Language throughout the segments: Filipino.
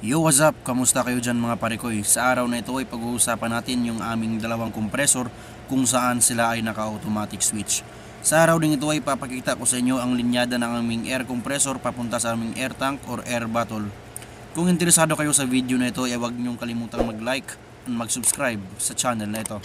Yo, what's up? Kamusta kayo dyan mga parekoy? Sa araw na ito ay pag-uusapan natin yung aming dalawang kompresor kung saan sila ay naka-automatic switch. Sa araw din ito ay papakita ko sa inyo ang linyada ng aming air compressor papunta sa aming air tank or air bottle. Kung interesado kayo sa video na ito ay huwag niyong kalimutang mag-like at mag-subscribe sa channel na ito.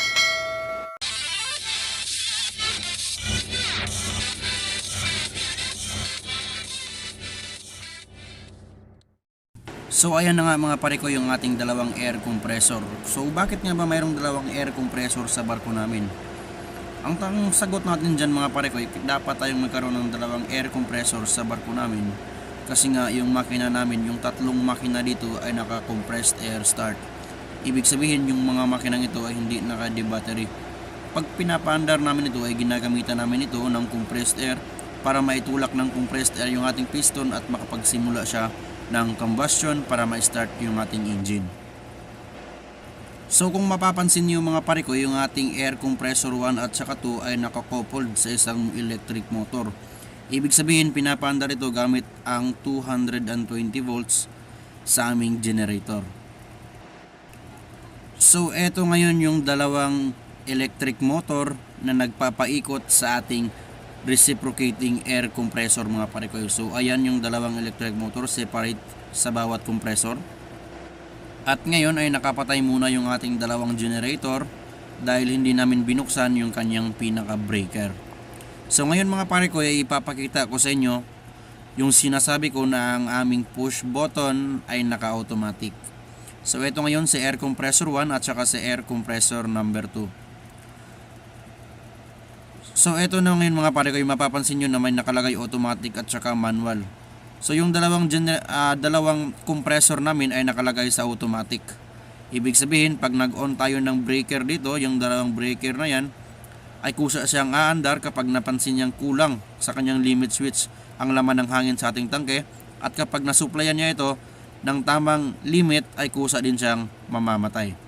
So ayan na nga mga pare ko yung ating dalawang air compressor. So bakit nga ba mayroong dalawang air compressor sa barko namin? Ang tang sagot natin dyan mga pare ko, dapat tayong magkaroon ng dalawang air compressor sa barko namin. Kasi nga yung makina namin, yung tatlong makina dito ay naka-compressed air start. Ibig sabihin yung mga makinang ito ay hindi naka-battery. Pag pinapaandar namin ito ay ginagamitan namin ito ng compressed air para maitulak ng compressed air yung ating piston at makapagsimula siya ng combustion para ma-start yung ating engine. So kung mapapansin niyo mga pare ko, yung ating air compressor 1 at saka 2 ay nakakoupled sa isang electric motor. Ibig sabihin pinapandar ito gamit ang 220 volts sa aming generator. So eto ngayon yung dalawang electric motor na nagpapaikot sa ating reciprocating air compressor mga pare ko. So ayan yung dalawang electric motor separate sa bawat compressor. At ngayon ay nakapatay muna yung ating dalawang generator dahil hindi namin binuksan yung kanyang pinaka breaker. So ngayon mga pare ko ay ipapakita ko sa inyo yung sinasabi ko na ang aming push button ay naka-automatic. So ito ngayon si air compressor 1 at saka si air compressor number 2. So ito na ngayon mga pare ko, yung mapapansin nyo na may nakalagay automatic at saka manual. So yung dalawang ah, dalawang compressor namin ay nakalagay sa automatic. Ibig sabihin pag nag-on tayo ng breaker dito, yung dalawang breaker na yan ay kusa siyang aandar kapag napansin niyang kulang sa kanyang limit switch ang laman ng hangin sa ating tangke at kapag nasupplyan niya ito ng tamang limit ay kusa din siyang mamamatay.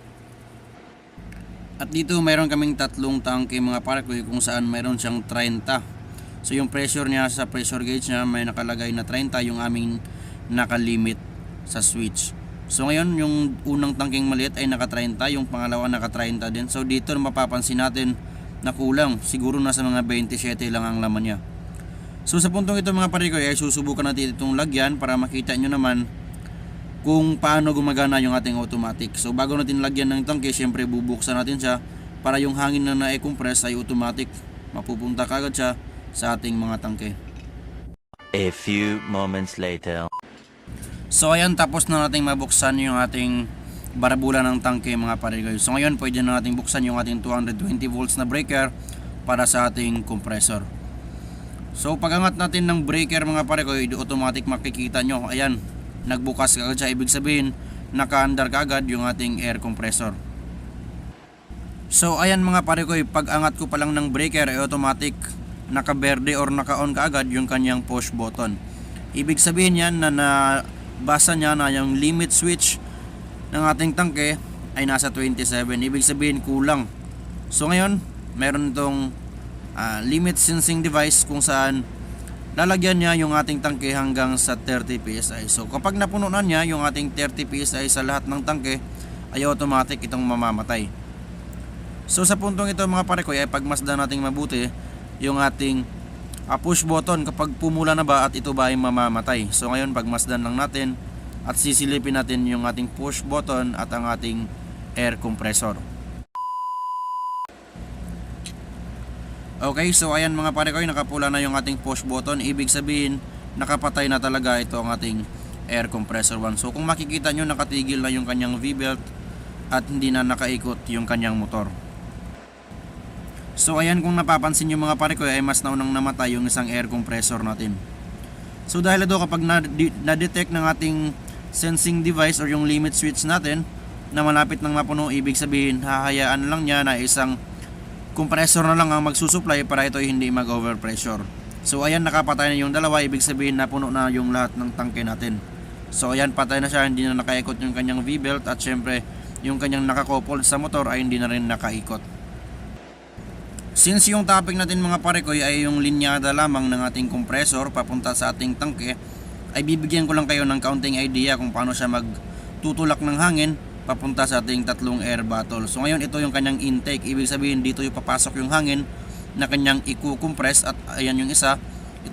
At dito mayroon kaming tatlong tangke mga pare ko kung saan mayroon siyang 30. So yung pressure niya sa pressure gauge niya may nakalagay na 30 yung aming nakalimit sa switch. So ngayon yung unang tangking maliit ay naka 30, yung pangalawa naka 30 din. So dito mapapansin natin na kulang. Siguro nasa mga 27 lang ang laman niya. So sa puntong ito mga pare ko ay susubukan natin itong lagyan para makita nyo naman kung paano gumagana yung ating automatic. So bago natin lagyan ng tangke, syempre bubuksan natin siya para yung hangin na na-compress ay automatic mapupunta kagad siya sa ating mga tangke. A few moments later. So ayan, tapos na nating mabuksan yung ating barabula ng tangke mga pare guys. So ngayon pwede na nating buksan yung ating 220 volts na breaker para sa ating compressor. So pagangat natin ng breaker mga pare ko, automatic makikita nyo, ayan, nagbukas kagad siya. Ibig sabihin, naka-under kagad yung ating air compressor. So ayan mga pare ko, pag angat ko pa lang ng breaker ay automatic naka-berde or naka-on kaagad yung kanyang push button. Ibig sabihin yan na nabasa niya na yung limit switch ng ating tangke ay nasa 27. Ibig sabihin kulang. So ngayon, meron itong ah, limit sensing device kung saan lalagyan niya yung ating tangke hanggang sa 30 PSI. So kapag napuno na niya yung ating 30 PSI sa lahat ng tangke, ay automatic itong mamamatay. So sa puntong ito mga pare ko ay pagmasdan nating mabuti yung ating ah, push button kapag pumula na ba at ito ba ay mamamatay. So ngayon pagmasdan lang natin at sisilipin natin yung ating push button at ang ating air compressor. Okay, so ayan mga pare ko, nakapula na yung ating push button. Ibig sabihin, nakapatay na talaga ito ang ating air compressor 1. So kung makikita nyo, nakatigil na yung kanyang V-belt at hindi na nakaikot yung kanyang motor. So ayan kung napapansin nyo mga pare ko ay mas naunang namatay yung isang air compressor natin. So dahil ito kapag na- na-detect ng ating sensing device or yung limit switch natin na malapit ng mapuno, ibig sabihin hahayaan lang niya na isang compressor na lang ang magsusupply para ito ay hindi mag-overpressure. So ayan nakapatay na yung dalawa, ibig sabihin napuno na yung lahat ng tangke natin. So ayan patay na siya, hindi na nakaikot yung kanyang V-belt at syempre yung kanyang nakakoupled sa motor ay hindi na rin nakaikot. Since yung topic natin mga pare ko ay yung linyada lamang ng ating compressor papunta sa ating tangke, ay bibigyan ko lang kayo ng counting idea kung paano siya mag tutulak ng hangin papunta sa ating tatlong air bottle. So ngayon ito yung kanyang intake. Ibig sabihin dito yung papasok yung hangin na kanyang i-compress at ayan yung isa.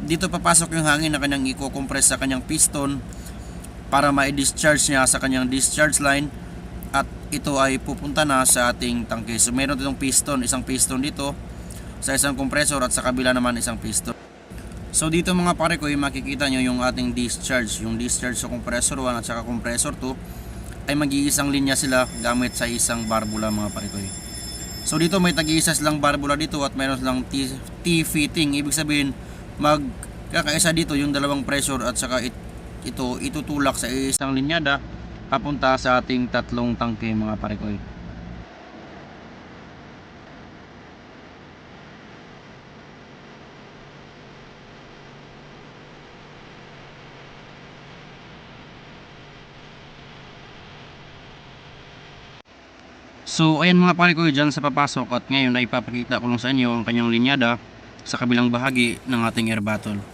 Dito papasok yung hangin na kanyang i-compress sa kanyang piston para ma-discharge niya sa kanyang discharge line at ito ay pupunta na sa ating tangke. So meron ditong piston, isang piston dito sa isang compressor at sa kabila naman isang piston. So dito mga pare ko, yung makikita nyo yung ating discharge, yung discharge sa compressor 1 at saka compressor 2 ay mag-iisang linya sila gamit sa isang barbula mga pare ko. So dito may tag-iisa silang barbula dito at mayroon silang T-fitting. Ibig sabihin magkakaisa dito yung dalawang pressure at saka it, ito itutulak sa isang linyada papunta sa ating tatlong tangke mga pare So ayan mga pare ko dyan sa papasok at ngayon ay ipapakita ko lang sa inyo ang kanyang linyada sa kabilang bahagi ng ating air bottle.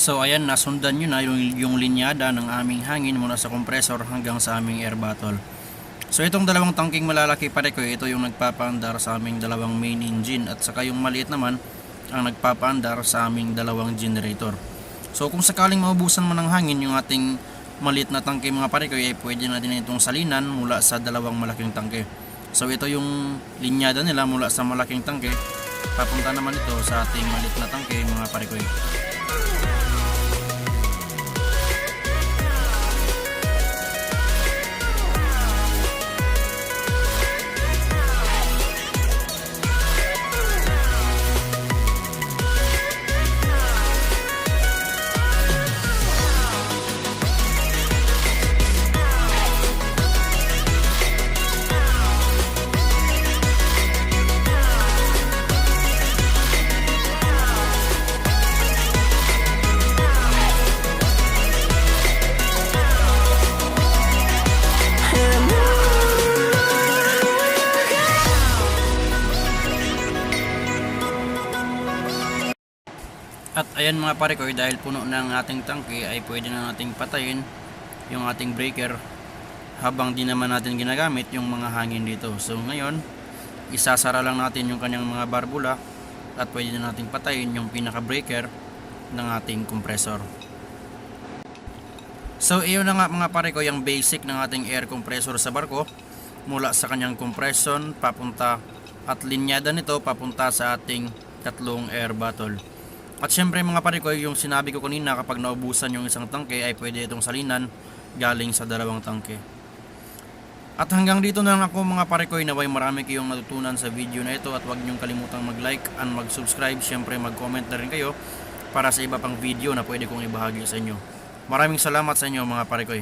So ayan, nasundan nyo na yung, yung linyada ng aming hangin mula sa compressor hanggang sa aming air bottle. So itong dalawang tangking malalaki pare ko, ito yung nagpapaandar sa aming dalawang main engine at saka yung maliit naman ang nagpapaandar sa aming dalawang generator. So kung sakaling maubusan mo ng hangin yung ating maliit na tangke mga pare ko, ay pwede natin itong salinan mula sa dalawang malaking tangke. So ito yung linyada nila mula sa malaking tangke, papunta naman ito sa ating maliit na tangke mga pare ko. At ayan mga pare ko, dahil puno ng ating tangke ay pwede na nating patayin yung ating breaker habang di naman natin ginagamit yung mga hangin dito. So ngayon, isasara lang natin yung kanyang mga barbula at pwede na nating patayin yung pinaka breaker ng ating compressor. So iyon na nga mga pare ko yung basic ng ating air compressor sa barko mula sa kanyang compression papunta at linyada nito papunta sa ating tatlong air bottle. At syempre mga pare ko, yung sinabi ko kanina kapag naubusan yung isang tangke ay pwede itong salinan galing sa dalawang tangke. At hanggang dito na lang ako mga pare ko, naway marami kayong natutunan sa video na ito at huwag niyong kalimutang mag-like and mag-subscribe. Syempre mag-comment na rin kayo para sa iba pang video na pwede kong ibahagi sa inyo. Maraming salamat sa inyo mga pare ko.